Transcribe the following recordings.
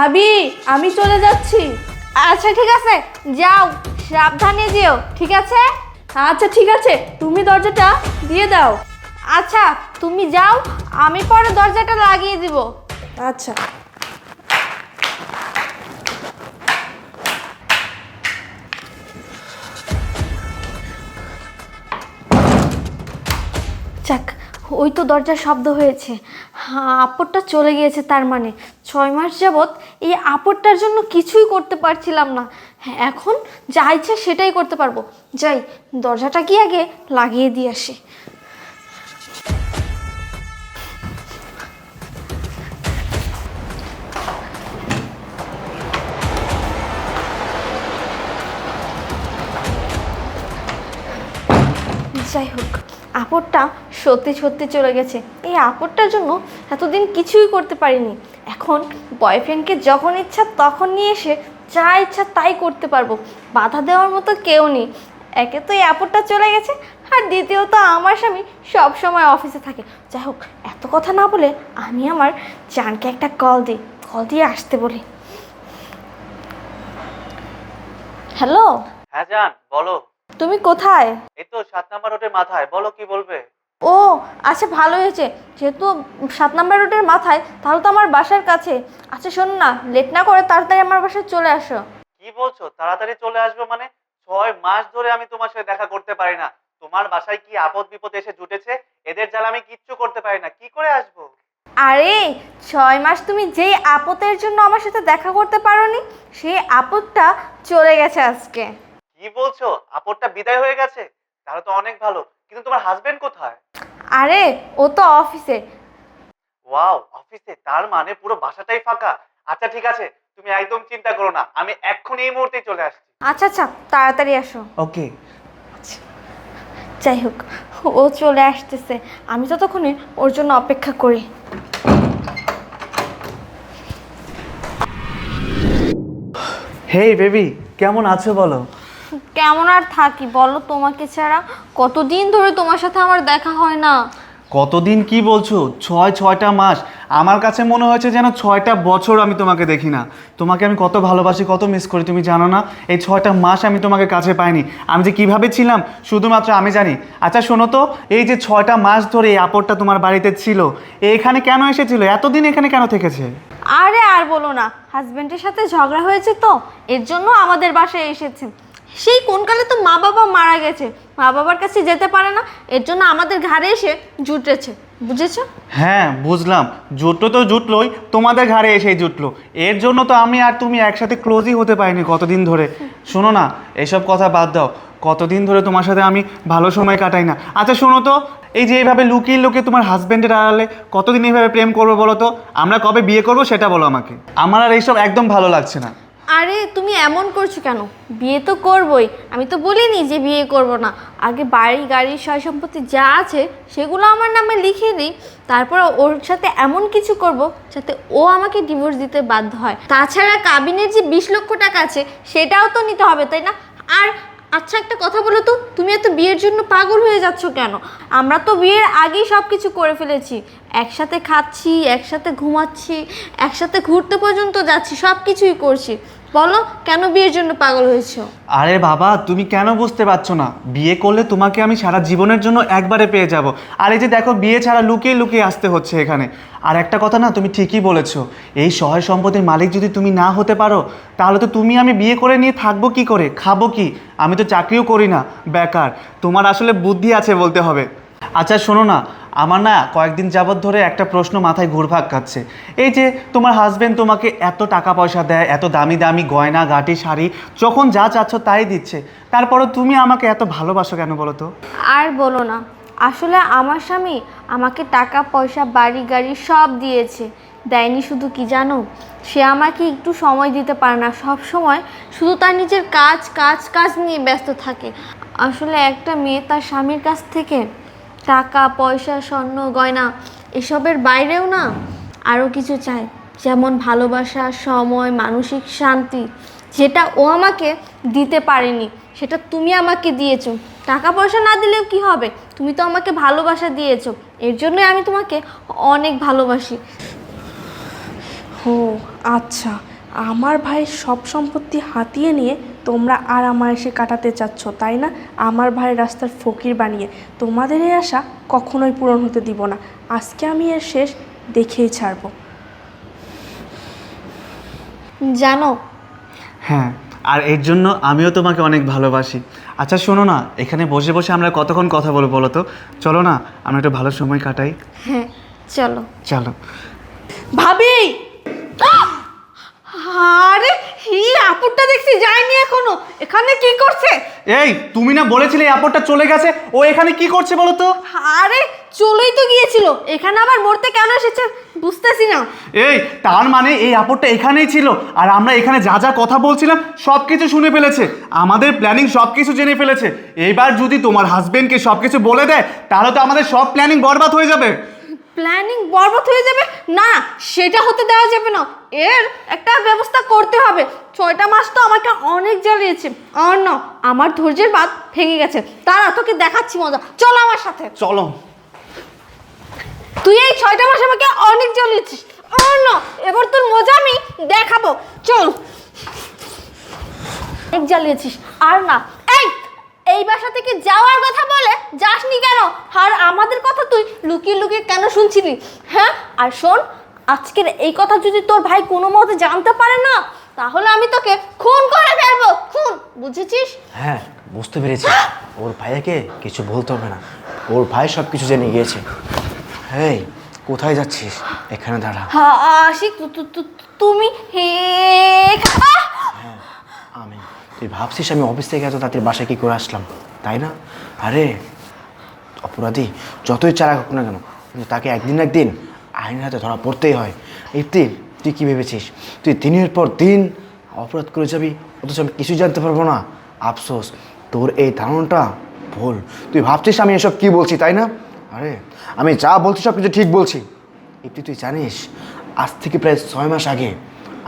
ভাবি আমি চলে যাচ্ছি। আচ্ছা ঠিক আছে। যাও সাবধানে যেও ঠিক আছে? আচ্ছা ঠিক আছে। তুমি দরজাটা দিয়ে দাও। আচ্ছা তুমি যাও আমি পরে দরজাটা লাগিয়ে দিব। আচ্ছা। যাক ওই তো দরজার শব্দ হয়েছে। হ্যাঁ আপরটা চলে গিয়েছে তার মানে। ছয় মাস যাবৎ এই আপরটার জন্য কিছুই করতে পারছিলাম না। হ্যাঁ এখন যা ইচ্ছে সেটাই করতে পারব। যাই, দরজাটা কি আগে লাগিয়ে দিয়ে আসি। যাই হোক। আপরটা সত্যি সত্যি চলে গেছে। এই আপরটার জন্য এতদিন কিছুই করতে পারিনি। এখন বয়ফ্রেন্ডকে যখন ইচ্ছা তখন নিয়ে এসে যা ইচ্ছা তাই করতে পারব। বাধা দেওয়ার মতো কেউ নেই। একে তো এই আপরটা চলে গেছে আর দ্বিতীয়ত আমার স্বামী সব সময় অফিসে থাকে। যাই হোক, এত কথা না বলে আমি আমার জানকে একটা কল দিই। কল দিয়ে আসতে বলি। হ্যালো? হ্যাঁ জান, বলো। তুমি কোথায়? এই তো সাত নাম্বার রোডের মাথায় বলো কি বলবে? ও আচ্ছা ভালো হয়েছে। যেহেতু সাত নম্বর রোডের মাথায় তাহলে তো আমার বাসার কাছে। আচ্ছা শোন না লেট না করে তাড়াতাড়ি আমার বাসায় চলে আসো। কি বলছো? তাড়াতাড়ি চলে আসবে মানে? ছয় মাস ধরে আমি তোমার সাথে দেখা করতে পারি না। তোমার বাসায় কি আপদ বিপদ এসে জুটেছে? এদের জ্বালা আমি কিচ্ছু করতে পারি না। কি করে আসব? আরে ছয় মাস তুমি যেই আপদের জন্য আমার সাথে দেখা করতে পারোনি সেই আপদটা চলে গেছে আজকে। কি বলছো? আপদটা বিদায় হয়ে গেছে তাহলে তো অনেক ভালো। কিন্তু তোমার হাজবেন্ড কোথায়? আরে ও তো অফিসে ওয়াও অফিসে তার মানে পুরো বাসাটাই ফাঁকা? আচ্ছা ঠিক আছে তুমি একদম চিন্তা করো না আমি এক্ষুনি এই মুহূর্তেই চলে আসছি। আচ্ছা আচ্ছা তাড়াতাড়ি আসো। ওকে যাই হোক ও চলে আসতেছে আমি ততক্ষণে ওর জন্য অপেক্ষা করি। হেই বেবি কেমন আছো বলো? কেমন আর থাকি? বলো তোমাকে ছাড়া কতদিন ধরে তোমার সাথে আমার দেখা হয় না। কতদিন কি বলছো? ছয় ছয়টা মাস। আমার কাছে মনে হয়েছে যেন ছয়টা বছর আমি তোমাকে দেখি না। তোমাকে আমি কত ভালোবাসি কত মিস করি তুমি জানো না? এই ছয়টা মাস আমি তোমাকে কাছে পাইনি। আমি যে কীভাবে ছিলাম শুধুমাত্র আমি জানি। আচ্ছা শোনো তো এই যে ছয়টা মাস ধরে এই আপরটা তোমার বাড়িতে ছিল এখানে কেন এসেছিল? এতদিন এখানে কেন থেকেছে? আরে আর বলো না হাজবেন্ডের সাথে ঝগড়া হয়েছে তো এর জন্য আমাদের বাসায় এসেছে। সেই কোনকালে তো মা বাবা মারা গেছে? মা বাবার কাছে যেতে পারে না, এর জন্য আমাদের ঘাড়ে এসে জুটেছে। বুঝেছ? হ্যাঁ বুঝলাম। জুটলো তো জুটলোই, তোমাদের ঘাড়ে এসে জুটলো। এর জন্য তো আমি আর তুমি একসাথে ক্লোজই হতে পারিনি কতদিন ধরে। শোনো না, এসব কথা বাদ দাও। কতদিন ধরে তোমার সাথে আমি ভালো সময় কাটাই না। আচ্ছা শোনো তো, এই যে এইভাবে লুকিয়ে লুকিয়ে তোমার হাজব্যান্ডের আড়ালে কতদিন এইভাবে প্রেম করব বলো তো? আমরা কবে বিয়ে করব সেটা বলো আমাকে। আমার আর এইসব একদম ভালো লাগছে না। আরে, তুমি এমন করছ কেন? বিয়ে তো করবই। আমি তো বলিনি যে বিয়ে করব না। আগে বাড়ি গাড়ি সয় সম্পত্তি যা আছে, সেগুলো আমার নামে লিখে দিই। তারপর ওর সাথে এমন কিছু করব যাতে ও আমাকে ডিভোর্স দিতে বাধ্য হয়। তাছাড়া কাবিনের যে বিশ লক্ষ টাকা আছে, সেটাও তো নিতে হবে, তাই না? আর আচ্ছা একটা কথা বলো তো, তুমি এত বিয়ের জন্য পাগল হয়ে যাচ্ছ কেন? আমরা তো বিয়ের আগেই সব কিছু করে ফেলেছি। একসাথে খাচ্ছি, একসাথে ঘুমাচ্ছি, একসাথে ঘুরতে পর্যন্ত যাচ্ছি সব কিছুই করছি। বলো, কেন বিয়ের জন্য পাগল হয়েছো? আরে বাবা, তুমি কেন বুঝতে পারছ না? বিয়ে করলে তোমাকে আমি সারা জীবনের জন্য একবারে পেয়ে যাব। আর এই যে দেখো, বিয়ে ছাড়া লুকিয়ে লুকিয়ে আসতে হচ্ছে এখানে। আর একটা কথা না, তুমি ঠিকই বলেছ। এই সহায় সম্পত্তির মালিক যদি তুমি না হতে পারো, তাহলে তো তুমি আমি বিয়ে করে নিয়ে থাকব কি করে? খাব কি? আমি তো চাকরিও করি না, বেকার। তোমার আসলে বুদ্ধি আছে বলতে হবে। আচ্ছা শোনো না আমার না কয়েকদিন যাবৎ ধরে একটা প্রশ্ন মাথায় ঘুরপাক খাচ্ছে এই যে তোমার হাজবেন্ড তোমাকে এত টাকা পয়সা দেয়, এত দামি দামি গয়না, গাটি, শাড়ি, যখন যা চাচ্ছ তাই দিচ্ছে। তারপরও তুমি আমাকে এত ভালোবাসো কেন বলো তো? আর বলো না। আসলে আমার স্বামী আমাকে টাকা, পয়সা, বাড়ি, গাড়ি সব দিয়েছে। দেয়নি শুধু কি জানো? সে আমাকে একটু সময় দিতে পারে না। সব সময় শুধু তার নিজের কাজ কাজ কাজ নিয়ে ব্যস্ত থাকে। আসলে একটা মেয়ে তার স্বামীর কাছ থেকে টাকা, পয়সা, স্বর্ণ, গয়না, এসবের বাইরেও না আরও কিছু চাই যেমন ভালোবাসা, সময়, মানসিক শান্তি, যেটা ও আমাকে দিতে পারেনি, সেটা তুমি আমাকে দিয়েছ। টাকা পয়সা না দিলেও কি হবে? তুমি তো আমাকে ভালোবাসা দিয়েছ। এর জন্যই আমি তোমাকে অনেক ভালোবাসি। ও আচ্ছা। আমার ভাইয়ের সব সম্পত্তি হাতিয়ে নিয়ে তোমরা আর আমার এসে কাটাতে চাচ্ছ তাই না? আমার ভাই রাস্তার ফকির বানিয়ে। তোমাদের এই আশা কখনোই পূরণ হতে দিব না। আজকে আমি এর শেষ দেখেই ছাড়বো। জানো? হ্যাঁ আর এর জন্য আমিও তোমাকে অনেক ভালোবাসি। আচ্ছা শোনো না এখানে বসে বসে আমরা কতক্ষণ কথা বলব বলো তো? চলো না আমরা একটু ভালো সময় কাটাই। হ্যাঁ চলো। চলো। ভাবি! আরে হি আপুরটা দেখছি যায়নি এখনও। এখানে কি করছে? এই তুমি না বলেছিলে এই আপরটা চলে গেছে। ও এখানে কি করছে বলো তো? আরে চলেই তো গিয়েছিল। এখানে আবার মরতে কেন এসেছে? বুঝতেছি না। এই তার মানে এই আপরটা এখানেই ছিল। আর আমরা এখানে যা যা কথা বলছিলাম সব কিছু শুনে ফেলেছে। আমাদের প্ল্যানিং সব কিছু জেনে ফেলেছে। এইবার যদি তোমার হাজবেন্ডকে সব কিছু বলে দেয় তাহলে তো আমাদের সব প্ল্যানিং বরবাদ হয়ে যাবে। প্ল্যানিং বরবাদ হয়ে যাবে? না সেটা হতে দেওয়া যাবে না। এর একটা ব্যবস্থা করতে হবে। ছয়টা মাস তো আমাকে অনেক জ্বালিয়েছে। আর না আমার ধৈর্যের বাদ ভেঙে গেছে। তারা তোকে দেখাচ্ছি মজা। চলো আমার সাথে। চলো। তুই এই ছয়টা মাস আমাকে অনেক জ্বালিয়েছিস। আর না এবার তোর মজা আমি দেখাবো। চল। অনেক জ্বালিয়েছিস। আর না এই বাসা থেকে যাওয়ার কথা বলে যাসনি কেন? আর আমাদের কথা তুই লুকিয়ে লুকিয়ে কেন শুনছিলি? হ্যাঁ? আর শোন আজকের এই কথা যদি তোর ভাই কোনো মতে জানতে পারে না তাহলে আমি তোকে খুন করে ফেলব। খুন বুঝেছিস? হ্যাঁ বুঝতে পেরেছি। ওর ভাইয়াকে কিছু বলতে হবে না। ওর ভাই সব কিছু জেনে গিয়েছে। হেই কোথায় যাচ্ছিস? এখানে দাঁড়া। হ্যাঁ আশিক তু- তুমি হে আহ! আমি তুই ভাবছিস আমি অফিস থেকে এত তাদের বাসায় কী করে আসলাম? তাই না? আরে, অপরাধী, যতই চালাক হোক না কেন, কিন্তু তাকে একদিন একদিন আইনের হাতে ধরা পড়তেই হয়। ইফতি তুই কী ভেবেছিস? তুই দিনের পর দিন অপরাধ করে যাবি? অথচ আমি কিছুই জানতে পারব না। আফসোস, তোর এই ধারণাটা ভুল। তুই ভাবছিস আমি এসব কি বলছি, তাই না? আরে, আমি যা বলছি সব কিছু ঠিক বলছি। ইফতি তুই জানিস, আজ থেকে প্রায় ছয় মাস আগে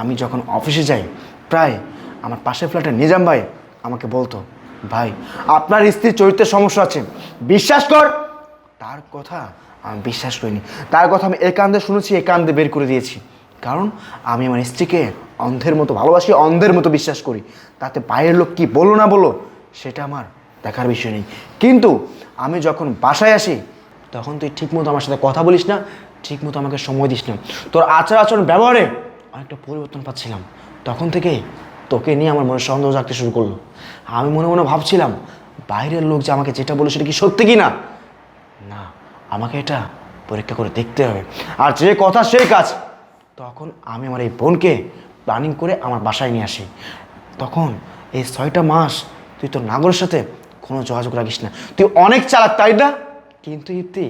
আমি যখন অফিসে যাই, প্রায় আমার পাশের ফ্ল্যাটের নিজাম ভাই আমাকে বলতো, ভাই, আপনার স্ত্রীর চরিত্রের সমস্যা আছে। বিশ্বাস কর। তার কথা আমি বিশ্বাস করিনি। তার কথা আমি একান্দে শুনেছি একান্দে বের করে দিয়েছি। কারণ আমি আমার স্ত্রীকে অন্ধের মতো ভালোবাসি, অন্ধের মতো বিশ্বাস করি। তাতে বাইরের লোক কি বলো না বলো সেটা আমার দেখার বিষয় নেই। কিন্তু আমি যখন বাসায় আসি, তখন তুই ঠিকমতো আমার সাথে কথা বলিস না, ঠিকমতো আমাকে সময় দিস না। তোর আচার আচরণ ব্যবহারে অনেকটা পরিবর্তন পাচ্ছিলাম। তখন থেকে তোকে নিয়ে আমার মনে সন্দেহ জাগতে শুরু করল। আমি মনে মনে ভাবছিলাম, বাইরের লোক যে আমাকে যেটা বলে সেটা কি সত্যি কি না না আমাকে এটা পরীক্ষা করে দেখতে হবে। আর যে কথা সেই কাজ। তখন আমি আমার এই বোনকে প্ল্যানিং করে আমার বাসায় নিয়ে আসি। তখন এই ছয়টা মাস তুই তোর নাগরের সাথে কোনো যোগাযোগ রাখিস না। তুই অনেক চালাক, তাই না? কিন্তু ইতি,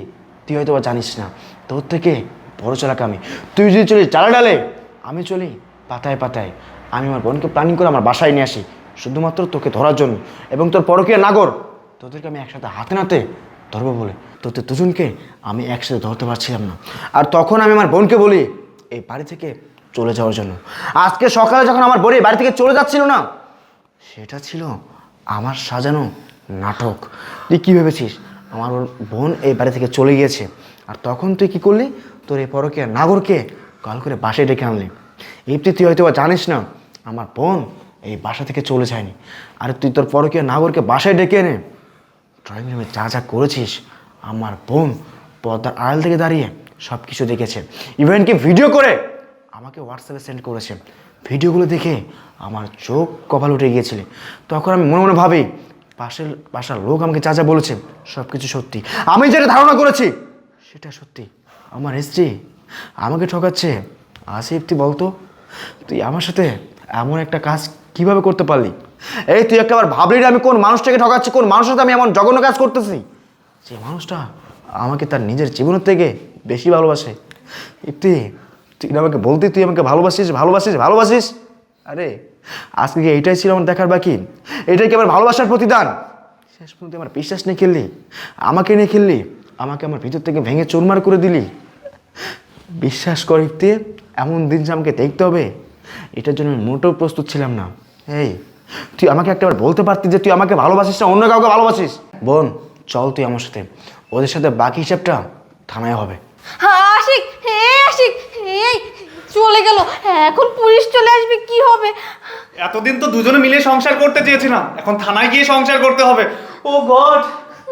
তুই হয়তো জানিস না। তোর থেকে বড় চালাক আমি। তুই যদি চলিস ডালে ডালে, আমি চলি পাতায় পাতায়। আমি আমার বোনকে প্ল্যানিং করে আমার বাসায় নিয়ে আসি, শুধুমাত্র তোকে ধরার জন্য। এবং তোর পরকীয় নাগর, তোদেরকে আমি একসাথে হাতে নাতে ধরবো বলে। তোদের দুজনকে আমি একসাথে ধরতে পারছিলাম না। আর তখন আমি আমার বোনকে বলি, এই বাড়ি থেকে চলে যাওয়ার জন্য। আজকে সকালে যখন আমার বোন বাড়ি থেকে চলে যাচ্ছিল না, সেটা ছিল আমার সাজানো নাটক। তুই কী ভেবেছিস? আমার বোন এই বাড়ি থেকে চলে গিয়েছে। আর তখন তুই কি করলি? তোর এই পরকে নাগরকে কল করে বাসায় ডেকে আনলি। এমনি তুই হয়তো জানিস না আমার বোন এই বাসা থেকে চলে যায়নি। আরে তুই তোর পরকীয় নাগরকে বাসায় ডেকে এনে ড্রয়িং রুমে যা যা করেছিস, আমার বোন পর্দার আড়াল থেকে দাঁড়িয়ে সব কিছু দেখেছে। ইভেন কি ভিডিও করে আমাকে হোয়াটসঅ্যাপে সেন্ড করেছে। ভিডিওগুলো দেখে আমার চোখ কপাল উঠে গিয়েছিল। তখন আমি মনে মনে ভাবি, পাশের বাসার লোক আমাকে যা যা বলেছে সব কিছু সত্যি। আমি যেটা ধারণা করেছি, সেটা সত্যি। আমার স্ত্রী আমাকে ঠকাচ্ছে, আসিফ তুই বলতো, তুই আমার সাথে এমন একটা কাজ কীভাবে করতে পারলি? এই, তুই একটা বার ভাবলি না আমি কোন মানুষটাকে ঠকাচ্ছি, কোন মানুষের সাথে আমি এমন জঘন্য কাজ করতেছি? যে মানুষটা আমাকে তার নিজের জীবনের থেকে বেশি ভালোবাসে। ইপ্তি, তুই আমাকে বলতে, তুই আমাকে ভালোবাসিস ভালোবাসিস ভালোবাসিস? আরে, আজকে কি এইটাই ছিল আমার দেখার বাকি। এটাই কি আমার ভালোবাসার প্রতিদান? শেষ পর্যন্ত আমার বিশ্বাস নিয়ে খেললি, আমাকে নিয়ে খেললি, আমাকে আমার ভিতর থেকে ভেঙে চুরমার করে দিলি। বিশ্বাস করিতে এমন দিন যে আমাকে দেখতে হবে। এটার জন্য আমি মোটেও প্রস্তুত ছিলাম না। এই তুই আমাকে একটাবার বলতে পারতি যে তুই আমাকে ভালোবাসিস না অন্য কাউকে ভালোবাসিস? বোন চল তুই আমার সাথে। ওদের সাথে বাকি হিসাবটা থানায় হবে। হ্যাঁ আশিক! হে আশিক! এই চলে গেল। এখন পুলিশ চলে আসবে কি হবে? এতদিন তো দুজনে মিলে সংসার করতে চেয়েছিলাম। এখন থানায় গিয়ে সংসার করতে হবে। Oh god!